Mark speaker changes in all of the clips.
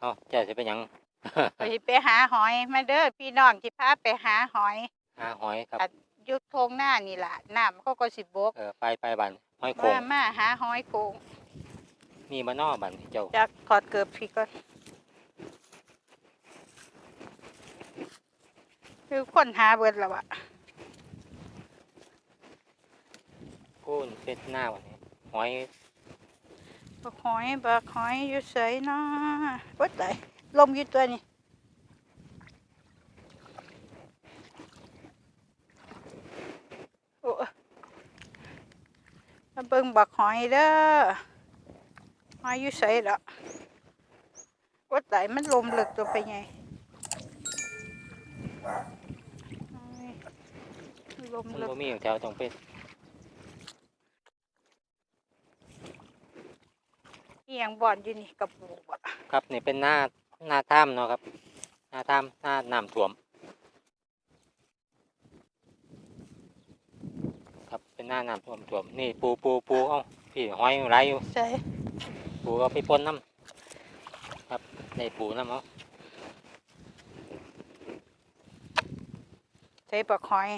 Speaker 1: เอาเจ้าจะเป็นหยัง
Speaker 2: ไปไปหาหอยมาเด้อพี่น้องสิพาไปหาหอย
Speaker 1: หาหอยครับ
Speaker 2: อัดอยุทงหน้านี่ล่ะน้ำเขาก็สิบก
Speaker 1: เออไปไปบันหอยโข
Speaker 2: มางมาหาหอยโขง
Speaker 1: มีมานอบันเจ้า
Speaker 2: จักถอดเกือบพี่ก่อนคือคนหาเบิดแล้วอะ
Speaker 1: พูนเป็นหน้าวันนี้หอย
Speaker 2: บักหอยบักหอยอยู่ไสเนาะวัดไหนลมยู่ตัวนี้โอ้มาเบิ่งบักหอยเด้อหอยอยู่ไสล่ะวัดไหนมันลมลึกตัวไปไงลม
Speaker 1: มัน
Speaker 2: ลึก
Speaker 1: บ่มีอยู่แถวตรงเป็น
Speaker 2: เอี ยงบ่อนอยู่นี่กระปูกอะ
Speaker 1: ครับนี่เป็นหน้าหน้าถ้ำเนาะครับ หน้าถ้ำหน้าน้ำท่วม ครับเป็นหน้าน้ำท่วมท่วมนี่ปูปูปูเอ้าพี่หอยไหลอยู่
Speaker 2: ใช่
Speaker 1: ปูก็ไปปนน้ำครับในปูน้ำเอา
Speaker 2: ใส่ปลาคอย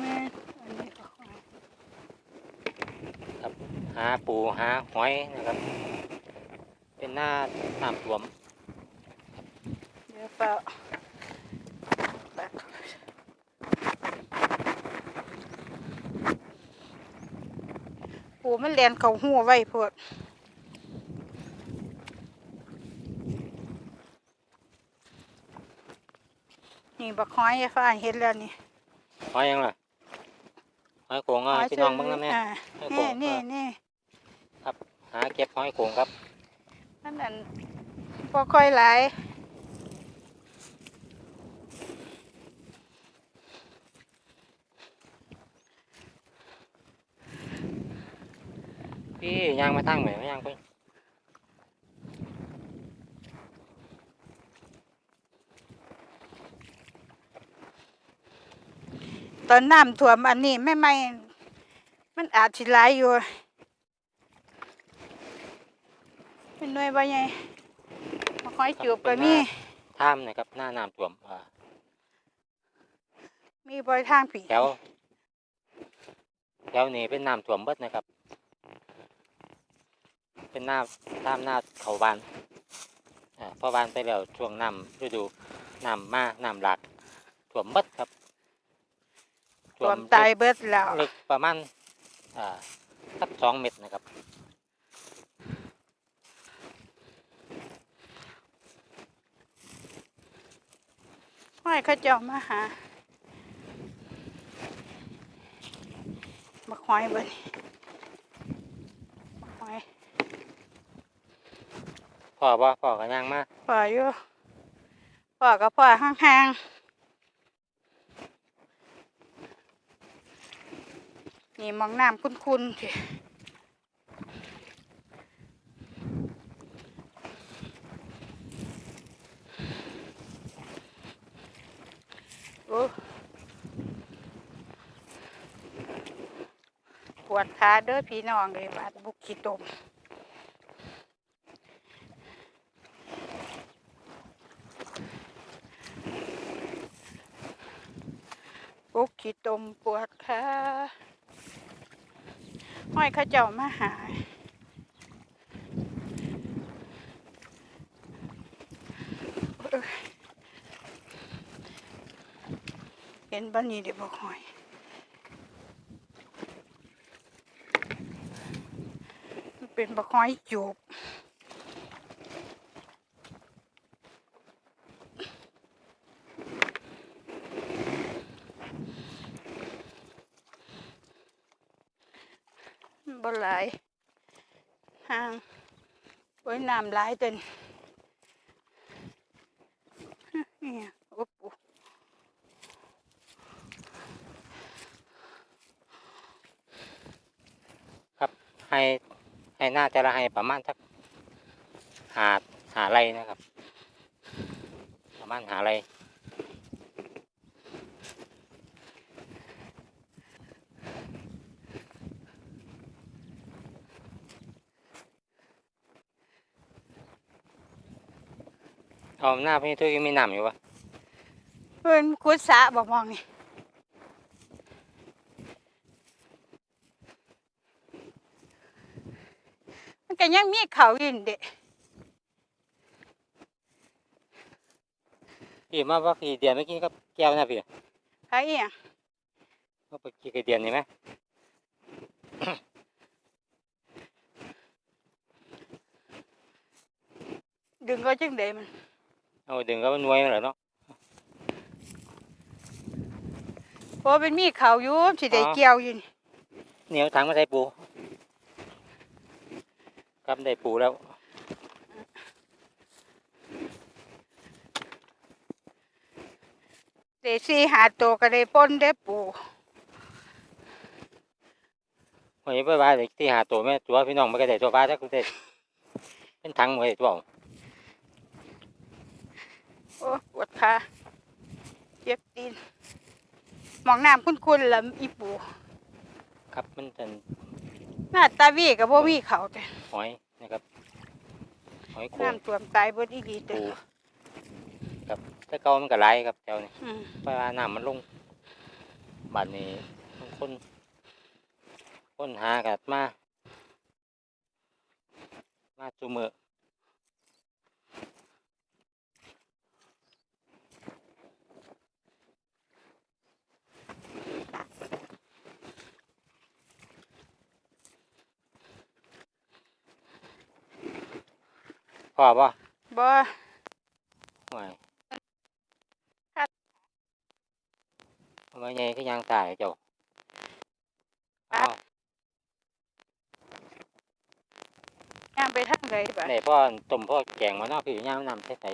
Speaker 2: แม่อันนี้ปลาคอย
Speaker 1: หาปูหาหอยนะครับ เป็นหน้าน้ำท่วม
Speaker 2: เดี๋ยวเปล่าปลาปูมันเรียนเขาหัวไว้พวดนี่บักหอยยายฟ้าเห็นแล้วนี่
Speaker 1: หอยยังล่ะหอยโขงอะให้พี่น้องเบ้างน้ำเนี่ย
Speaker 2: อ่า
Speaker 1: หอยโข
Speaker 2: นี่
Speaker 1: ง
Speaker 2: นี่นี่
Speaker 1: หาเก็บหอยโขงครับ
Speaker 2: นั่นนั่นพอค่อยหลาย
Speaker 1: พี่ย่างมาตั้งไหนมาย่างไป
Speaker 2: ตอนน้ำท่วมอันนี้ไม่ไม่ มันอาจสิหลายอยู่ เป็นหน่วยบ่ใหญ่มาค่อยจูบก็มี
Speaker 1: ถ้ำนะครับหน้าน้ำท่วมอ่า
Speaker 2: มีบอยทางผี
Speaker 1: แถวแถวนี้เป็นน้ำท่วมเบิดนะครับ เป็นน้ำน้ำหน้าเขาบานอ่าพอบานไปแล้วช่วงน้ำฤดูน้ำมาน้ำหลากท่วมเบิดครับ
Speaker 2: ท่วมตายเบิดแล้ว
Speaker 1: ลึกประมาณอ่าสักสองเมตรนะครับ
Speaker 2: ห้อยเขาเจ้ามาหามาคอยเบิดมาคอย
Speaker 1: พ่อบ่พ่อกันย่างมา
Speaker 2: พ่ออยู่พ่อกับพ่อห่างๆนี่มองน้ำคุ้นๆสิ โอ้ปวดขาเด้อพี่น้องเลยบาดบุกขี้ตมปุกขี้ตมปวดขาห้อยข้าเจ้ามาหาเอ้ยเห็นบ้านนี้เดี๋ยวบอกห้อยเป็นบักหอยจูบบ่หลายห่างโอ้น้ำหลายจนเนี่ยโอ้ปู
Speaker 1: ให้ให้น้าแต่ละให้ประมาณสักหาหาไรนะครับ ประมาณหาไรเอาหน้าพี่ตุ้ยมีน้ำอยู่ปะ
Speaker 2: เพิ่นคุดสะบ่มองนี่ มันก็ยังมีเขาอยู่นี่เด้
Speaker 1: พี่มาว่ากี่เดือนเมื่อกี้ก็แก้วนะพี่
Speaker 2: ไอ้อะ
Speaker 1: ว่าไปกี่เดือนนี่ไหม
Speaker 2: ดึงก็จังไดมัน
Speaker 1: เอาดึงก็มันนวยมันเหรอเนาะ
Speaker 2: เพราะเป็นมีเขาอยู่สิได้
Speaker 1: อ๋อ
Speaker 2: เกี่ยวอยู่นี่
Speaker 1: เหนียวถังมาใส่ปู ครับได้ปูแล้ว
Speaker 2: ได้สี่หาตัวก็ได้ป้นได้ปู
Speaker 1: วันนี้ไปว่าเด็กที่หาตัวแม่ตัวพี่น้องไม่ก็ได้ตัวปลาถ้าคุณได้เป็นถังไม่ได้ตัวเอา
Speaker 2: โอ้ปวดขาเจ็บตีนหมองน้ำคุ้นๆละอีปู
Speaker 1: ครับมันเป็น
Speaker 2: หน้าตาวีกับบ่มีเขาแต่
Speaker 1: หอยนะครับ หอยโขง
Speaker 2: น้ำท่วมตายเบิดอีหลีเด้
Speaker 1: ปู
Speaker 2: อ
Speaker 1: ครับแต่เก่ามันก็ไหลายครับแถวนี้
Speaker 2: อืม
Speaker 1: เพราะว่าน้ำมันลงบัดนี้คนคนหากัดมา มาจูมือ พ่อป่ะ
Speaker 2: บ่
Speaker 1: ห่วยทำไมไงก็ยังตายเจ้าอ้าว
Speaker 2: ย่างไปทางใดบ่
Speaker 1: ไหนพ่อต้มพ่อแกงมาเนาะพี่ย่างน้ำใส่ใส่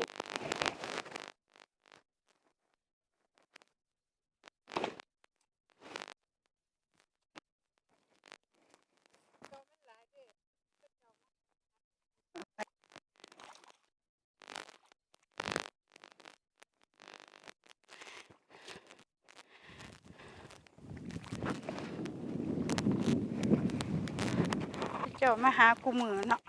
Speaker 2: จ้ามาหากูมือเนาะ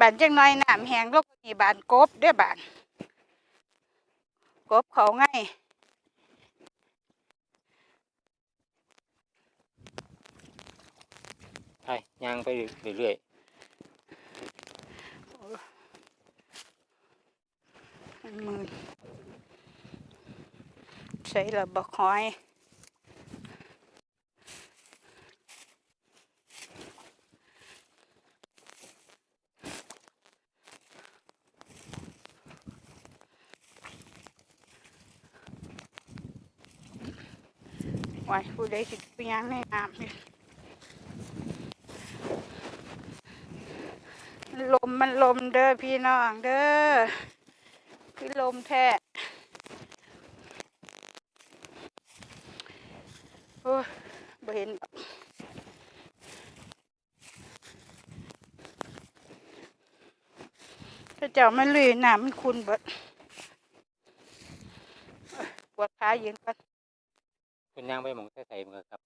Speaker 2: บานจังน้อยน้ำแห้งลงนี่บานกบเด้อบานกบเขาไง
Speaker 1: ไปย่างไปเรื่อย
Speaker 2: มือใส่ระบักหอย ไว้ผู้ใดสิไปย่างในน้ำลมมันลมเด้อพี่น้องเด้อคือลมแท้โอ้บ่เห็นถ้าเจ้ามันลุยน้ำมันคุณเบิดปวดขาเยืนกัน
Speaker 1: ๆคุณย่างไปหมองใส่ใส่มือครับ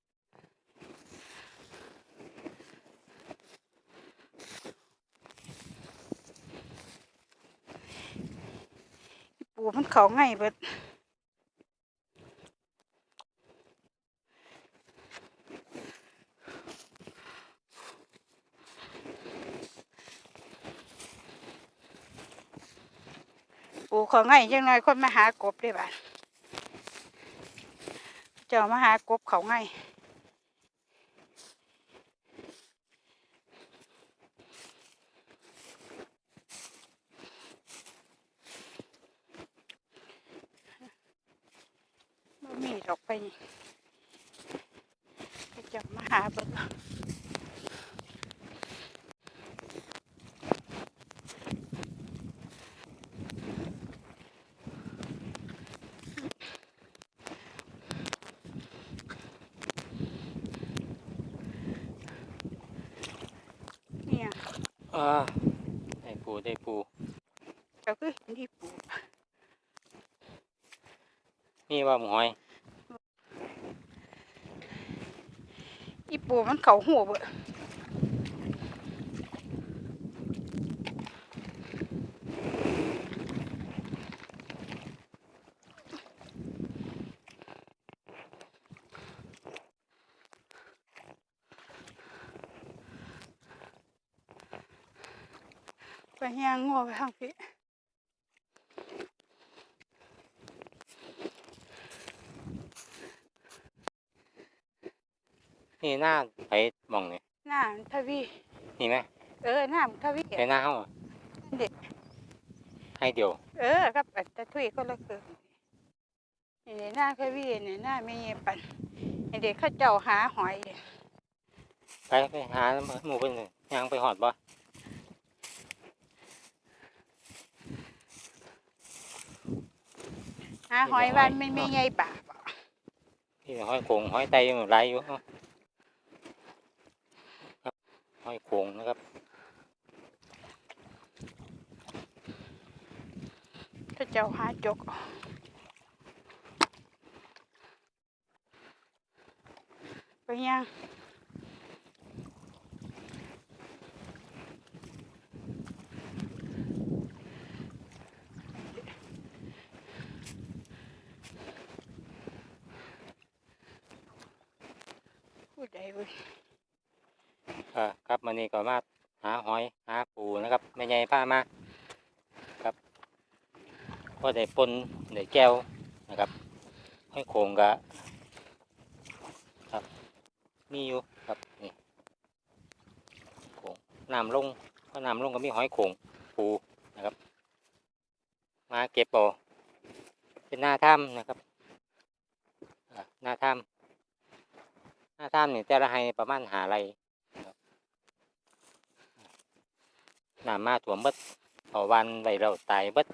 Speaker 2: ปูมันเขาไงเบิดปูเขาไงจังไงคนมาหากบได้บ้านเจ้ามาหากบเขาไงบ่มีดอกไปนี่เจ้ามาหาเบิด นี่
Speaker 1: ปู
Speaker 2: นี่
Speaker 1: ว่าหมอย
Speaker 2: อีปูมันเข่าหัวเบอะไปแหงงัวไปทางพี่
Speaker 1: นี่หน้าไปหมองนี่
Speaker 2: น้ำทวี
Speaker 1: นี่ไหม
Speaker 2: เออน้ำทวี
Speaker 1: ไปหน้าเฮาอะ
Speaker 2: เด็ก
Speaker 1: ให้เดียว
Speaker 2: เออครับอันตะทุยก็ละเกินนี่หน้าทวีนี่หน้าไม่เงียปันนี่เด็กเขาเจ้าหาหอย
Speaker 1: ไปไปหาหมู่เพิ่นเลยย่างไปหอดบ่
Speaker 2: หาหอยวันไม่ไม่ใหญ่บาปอะ
Speaker 1: ที่ห้อยโขงห้อยไตมันหลายอยู่เนาะครับห้อยโข งนะครับ
Speaker 2: เขาเจ้าหาจกไปย่างผู้ใดเว้ย
Speaker 1: อ่าครับมันนี้ก็มาหาหอยหาปูนะครับแม่ใหญ่พามาครับก็ได้ปนได้แก้วนะครับห้อยโขงก็ครับมีอยู่ครับนี่โขงน้ำลงพอน้ำลงก็มีหอยโขงปูนะครับ มาเก็บเอเป็นหน้าถ้ำนะครับหน้าถ้ำหน้าถ้ำนี่แต่ละให้ประมาณหาไร น้ำมาถั่วมเบิดเอวันไว้เราตายเบิด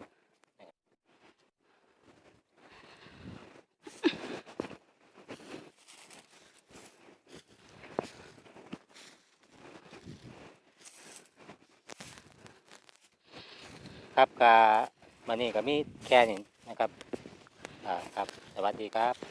Speaker 1: ครับกาวันนี้ก็มีแค่นี้นะครับอ่าครับ สวัสดีครับ